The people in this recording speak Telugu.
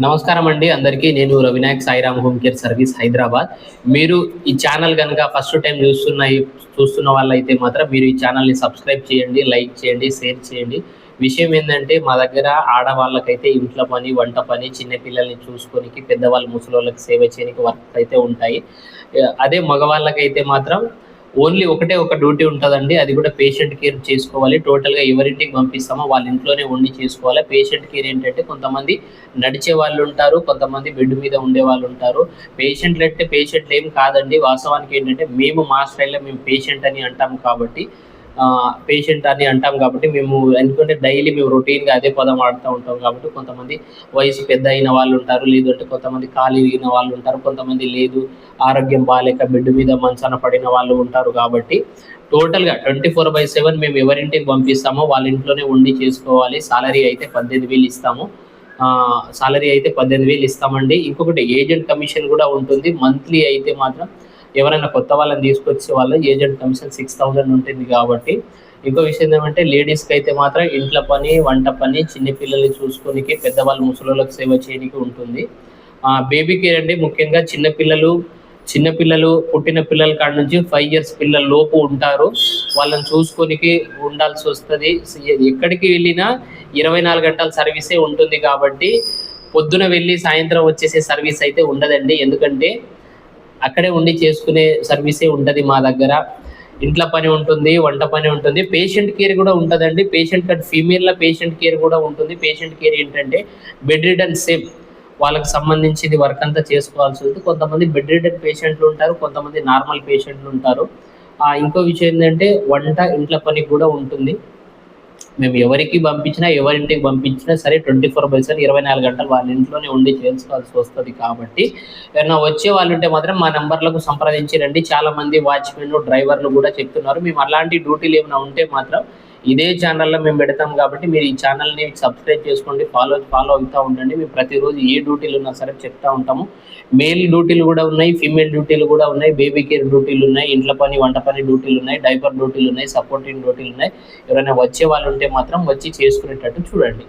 నమస్కారం అండి. అందరికీ నేను Ravinayak Sairam home care service Hyderabad. మీరు ఈ ఛానల్ కనుక ఫస్ట్ టైం చూస్తున్న చూస్తున్న వాళ్ళైతే మాత్రం మీరు ఈ ఛానల్ని సబ్స్క్రైబ్ చేయండి లైక్ చేయండి షేర్ చేయండి. విషయం ఏంటంటే మా దగ్గర ఆడవాళ్ళకైతే ఇంట్లో పని వంట పని చిన్నపిల్లల్ని చూసుకోనికి చూసుకోనికి ముసలి ముసలోళ్ళకి సేవ చేయడానికి వర్క్ అయితే ఉంటాయి. అదే మగవాళ్ళకైతే మాత్రం ఓన్లీ ఒకటే ఒక డ్యూటీ ఉంటుందండి. అది కూడా పేషెంట్ కేర్ చేసుకోవాలి. టోటల్గా ఎవరింటికి పంపిస్తామో వాళ్ళ ఇంట్లోనే ఉండి చేసుకోవాలి. పేషెంట్ కేర్ ఏంటంటే కొంతమంది నడిచే వాళ్ళు ఉంటారు కొంతమంది బెడ్ మీద ఉండే వాళ్ళు ఉంటారు. పేషెంట్లు అంటే పేషెంట్లు ఏం కాదండి. వాస్తవానికి ఏంటంటే మేము మా స్టైల్లో మేము పేషెంట్ అని అంటాం కాబట్టి పేషెంట్ అని అంటాం కాబట్టి మేము ఎందుకంటే డైలీ మేము రొటీన్గా అదే పదం ఆడుతూ ఉంటాం కాబట్టి కొంతమంది వయసు పెద్ద అయిన వాళ్ళు ఉంటారు లేదంటే కొంతమంది ఖాళీ అయిన వాళ్ళు ఉంటారు కొంతమంది లేదు ఆరోగ్యం బాగాలేక బెడ్ మీద మంచాన పడిన వాళ్ళు ఉంటారు కాబట్టి టోటల్గా ట్వంటీ ఫోర్ బై సెవెన్ మేము ఎవరింటికి పంపిస్తామో వాళ్ళ ఇంట్లోనే ఉండి చేసుకోవాలి. సాలరీ అయితే పద్దెనిమిది వేలు ఇస్తాము. సాలరీ అయితే పద్దెనిమిది వేలు ఇస్తామండి. ఇంకొకటి ఏజెంట్ కమిషన్ కూడా ఉంటుంది. మంత్లీ అయితే మాత్రం ఎవరైనా కొత్త వాళ్ళని తీసుకొచ్చే వాళ్ళ ఏజెంట్ కమిషన్ సిక్స్ థౌజండ్ ఉంటుంది కాబట్టి ఇంకో విషయం ఏమంటే లేడీస్కి అయితే మాత్రం ఇంట్లో పని వంట పని చిన్న పిల్లల్ని చూసుకోనికి పెద్దవాళ్ళు ముసలోళ్ళకి సేవ చేయడానికి ఉంటుంది. బేబీ కేర్ అండి ముఖ్యంగా చిన్నపిల్లలు చిన్నపిల్లలు పుట్టిన పిల్లల కాడ నుంచి ఫైవ్ ఇయర్స్ పిల్లల లోపు ఉంటారు. వాళ్ళని చూసుకోనికి ఉండాల్సి వస్తుంది. ఎక్కడికి వెళ్ళినా ఇరవై నాలుగు గంటల సర్వీసే ఉంటుంది కాబట్టి పొద్దున వెళ్ళి సాయంత్రం వచ్చేసే సర్వీస్ అయితే ఉండదండి. ఎందుకంటే అక్కడే ఉండి చేసుకునే సర్వీసే ఉంటుంది మా దగ్గర. ఇంట్లో పని ఉంటుంది వంట పని ఉంటుంది. పేషెంట్ కేర్ కూడా ఉంటుందండి. పేషెంట్ కట్ ఫీమేల్లో పేషెంట్ కేర్ కూడా ఉంటుంది. పేషెంట్ కేర్ ఏంటంటే బెడ్ రిడన్ సేమ్. వాళ్ళకి సంబంధించింది వర్క్ అంతా చేసుకోవాల్సి ఉంటుంది. కొంతమంది బెడ్ రిడన్ పేషెంట్లు ఉంటారు కొంతమంది నార్మల్ పేషెంట్లు ఉంటారు. ఇంకో విషయం ఏంటంటే వంట ఇంట్లో పని కూడా ఉంటుంది. మేము ఎవరికి పంపించినా ఎవరింటికి పంపించినా సరే ట్వంటీ ఫోర్ బై సెవెన్ ఇరవై నాలుగు గంటలు వాళ్ళ ఇంట్లోనే ఉండి చేసుకోవాల్సి వస్తుంది కాబట్టి ఏమైనా వచ్చే వాళ్ళు ఉంటే మాత్రం మా నెంబర్లకు సంప్రదించి రండి. చాలా మంది వాచ్మెన్ డ్రైవర్లు కూడా చెప్తున్నారు. మేము అలాంటి డ్యూటీలు ఏమైనా ఉంటే మాత్రం ఇదే ఛానల్లో మేము పెడతాం కాబట్టి మీరు ఈ ఛానల్ని సబ్స్క్రైబ్ చేసుకోండి ఫాలో ఫాలో అవుతూ ఉండండి. మేము ప్రతిరోజు ఏ డ్యూటీలు ఉన్నా సరే చెప్తా ఉంటాము. మేల్ డ్యూటీలు కూడా ఉన్నాయి ఫీమేల్ డ్యూటీలు కూడా ఉన్నాయి బేబీ కేర్ డ్యూటీలు ఉన్నాయి ఇంట్లో పని వంట పని డ్యూటీలు ఉన్నాయి డైపర్ డ్యూటీలు ఉన్నాయి సపోర్టింగ్ డ్యూటీలు ఉన్నాయి. ఎవరైనా వచ్చే వాళ్ళు ఉంటే మాత్రం వచ్చి చేసుకునేటట్టు చూడండి.